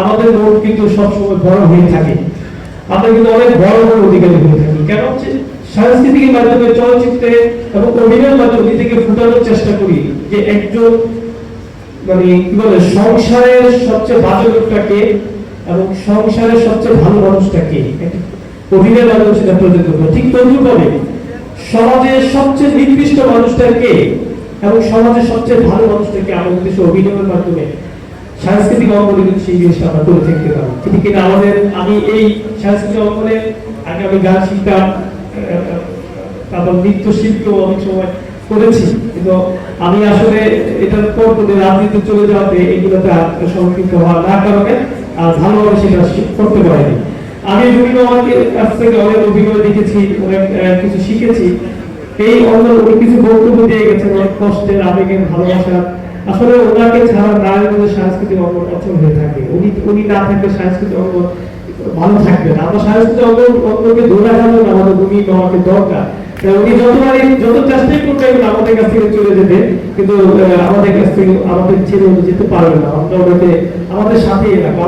আমাদের মন কিন্তু সবসময় বড় হয়ে থাকে। আমরা কিন্তু অনেক বড় বড় অধিকারী হয়ে থাকি। কেন হচ্ছে সাংস্কৃতিক মাধ্যমে চলচ্চিত্রে এবং অভিনয়ের মাধ্যমে নিজেকে ফুটানোর চেষ্টা করি যে একজন মানে কি বলে, সংসারের সবচেয়ে বাজে লোকটাকে এবং সংসারের সবচেয়ে ভালো মানুষটাকে অভিনয়ের মাধ্যমে সেটা প্রযোগ করব। ঠিক তদ্রুপভাবে সমাজের সবচেয়ে নিকৃষ্ট মানুষটাকে এবং সমাজের সবচেয়ে ভালো মানুষটাকে আমাদের দেশে অভিনয়ের মাধ্যমে। সাংস্কৃতিক অঙ্গনে কিন্তু সেই জিনিসটা আমরা করে থাকতে পারি। কিন্তু কিনা আমাদের, আমি এই সাংস্কৃতিক অঙ্গনে আগে আমি গান শিখতাম তারপর নৃত্য শিল্প অনেক সময় করেছি। কিন্তু আমি আসলে এটার পর পরে রাজনীতি চলে যাওয়াতে এগুলোতে সংক্ষিপ্ত হওয়ার না কারণে আর ভালোভাবে সেটা করতে পারিনি। আমি বিভিন্ন অনেকের কাছ থেকে অনেক অভিজ্ঞতা দেখেছি, অনেক কিছু শিখেছি। এই অন্য কিছু বক্তব্য দিয়ে গেছেন, অনেক কষ্টের, আবেগের, ভালোবাসার আসলে ওনাকে ছাড়া নারীর মধ্যে সাংস্কৃতিক অচল হয়ে থাকে। উনি উনি না থাকলে সাংস্কৃতিক অঙ্গ ভালো থাকবে না। আমরা সাংস্কৃতিক অঙ্গ, অঙ্গকে ধরে রাখার না আমাদের ভূমি আমাদের দরকার। উনি যতবারই, যত চেষ্টাই আমাদের কাছ থেকে চলে যেতে, কিন্তু আমাদের কাছ থেকে, আমাদের ছেড়ে যেতে পারবে না। আমরা ওনাকে, আমাদের সাথেই রাখব